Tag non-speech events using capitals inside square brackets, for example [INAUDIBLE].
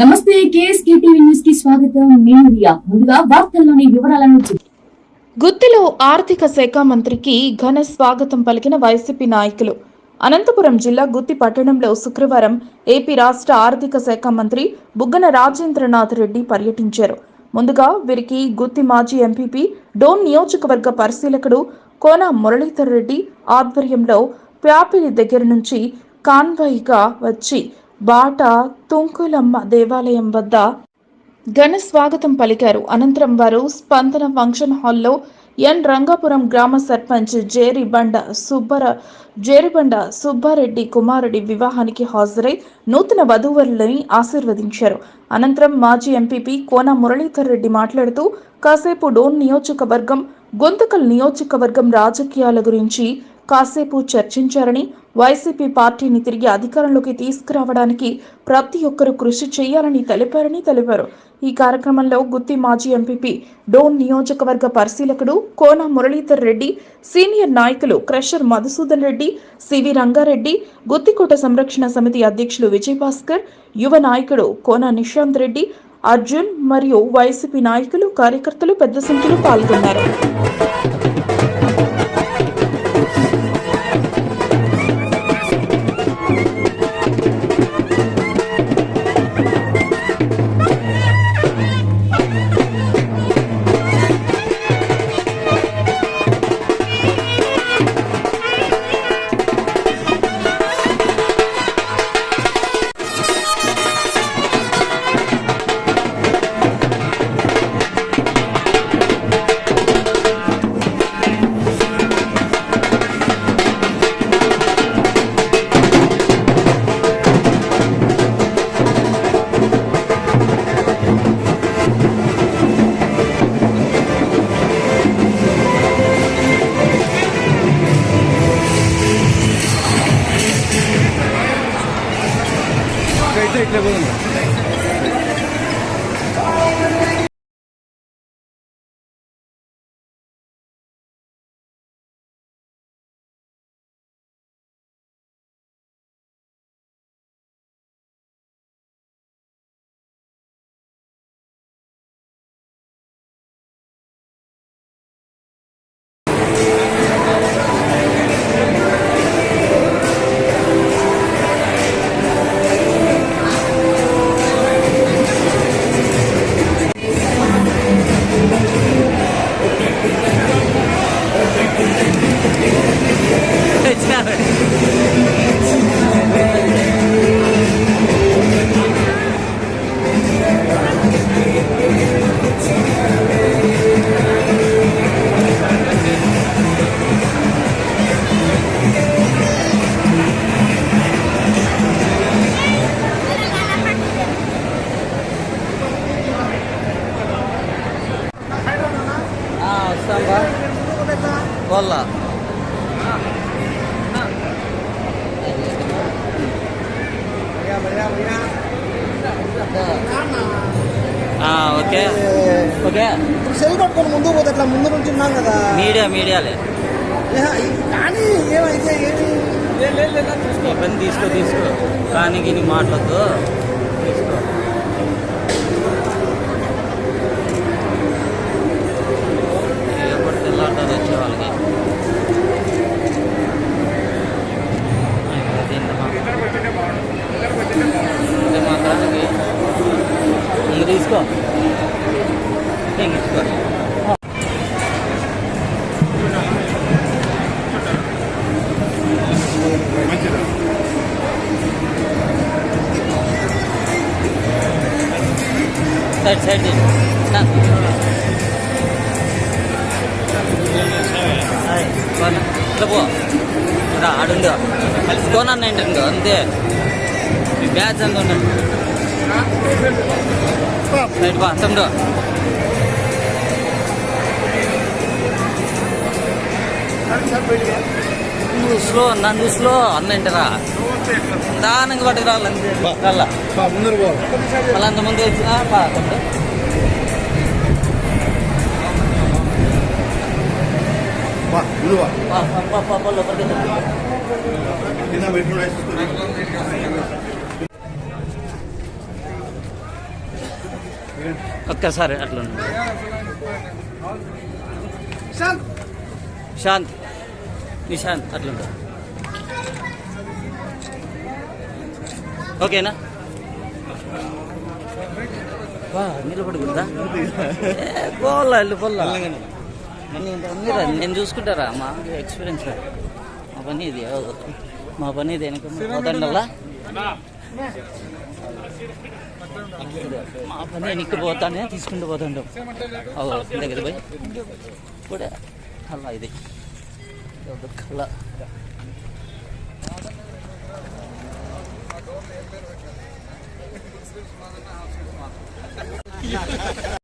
నమస్తే KSK TV న్యూస్కి స్వాగతం. నేను రియా. ముందుగా వార్తల్లోని వివరాలను గుత్తిలో ఆర్థిక శాఖ మంత్రికి ఘన స్వాగతం పలికిన వైసీపీ నాయకులు. అనంతపురం జిల్లా గుత్తి పట్టణంలో శుక్రవారం ఏపీ రాష్ట్ర ఆర్థిక శాఖ మంత్రి బుగ్గన రాజేంద్రనాథ్ రెడ్డి పర్యటించారు. ముందుగా వీరికి గుత్తి మాజీ ఎంపీపీ డోన్ నియోజకవర్గ పరిశీలకుడు కోన మురళీధర్ రెడ్డి ఆధ్వర్యంలో ప్యాపిలి దగ్గర నుంచి కాన్వాయిగా వచ్చి బాట తుంకులమ్మ దేవాలయం వద్ద ఘన స్వాగతం పలికారు. అనంతరం వారు స్పందన ఫంక్షన్ హాల్లో ఎన్. రంగాపురం గ్రామ సర్పంచ్ జేరిబండ సుబ్బర జేరిబండ సుబ్బారెడ్డి కుమారుడి వివాహానికి హాజరై నూతన వధూవరులని ఆశీర్వదించారు. అనంతరం మాజీ ఎంపీపీ కోన మురళీధర్ రెడ్డి మాట్లాడుతూ కాసేపు డోన్ నియోజకవర్గం గొంతకల్ నియోజకవర్గం రాజకీయాల గురించి కాసేపు చర్చించారని వైసీపీ పార్టీని తిరిగి అధికారంలోకి తీసుకురావడానికి ప్రతి ఒక్కరూ కృషి చేయాలని తెలిపారని తెలిపారు. ఈ కార్యక్రమంలో గుత్తి మాజీ ఎంపీపీ డోన్ నియోజకవర్గ పరిశీలకుడు కోన మురళీధర్ రెడ్డి సీనియర్ నాయకులు క్రషర్ మధుసూదన్ రెడ్డి సివి రంగారెడ్డి గుత్తికోట సంరక్షణ సమితి అధ్యక్షులు విజయభాస్కర్ యువ నాయకుడు కోన నిశాంత్ రెడ్డి అర్జున్ మరియు వైసీపీ నాయకులు కార్యకర్తలు పెద్ద సంఖ్యలో పాల్గొన్నారు. ఇట్లా ఇట్లా వాళ్ళ ఓకే. ఓకే. సెల్ పట్టుకొని ముందుకు పోతే అట్లా ముందు నుంచి ఉన్నాం కదా. మీడియా మీడియాలే. కానీ ఏమైతే ఏమి? తీసుకో పెన్ తీసుకో తీసుకో. కానీ మాట్లాడద్దు. తీసుకో. తెల్లారుతుంది వచ్చే వాళ్ళకి అయిపోయింది మా- ఇట్లా పో రా ఆడుందో కలుసుకోనన్న ఏంటండో అంతే. మీ బ్యాచ్ అంత ఉండండి సైడ్ బా తమ్ముడు నువ్వు స్లో నన్ను స్లో. అన్న ఏంటరా దానంగా పట్టుకు రావాలి అంతే మళ్ళీ అంత ముందు వచ్చినా? వేసేసుకుని ఒక్కసారి అట్లా ఉండండి. శాంత్ నిశాంత్ అట్లా ఉంటుంది ఓకేనా వా నిలబడుకుందా పోలా వెళ్ళి పోలా నేను చూసుకుంటారా? మా ఎక్స్పీరియన్స్ మా పని ఇది మా పని ఇది వెనక పోతాండల్లా? మా పని వెనక్కి పోతానే తీసుకుంటూ పోతాండం. దగ్గర పోయి. కూడా అలా ఇది. కళ అందరు [LAUGHS]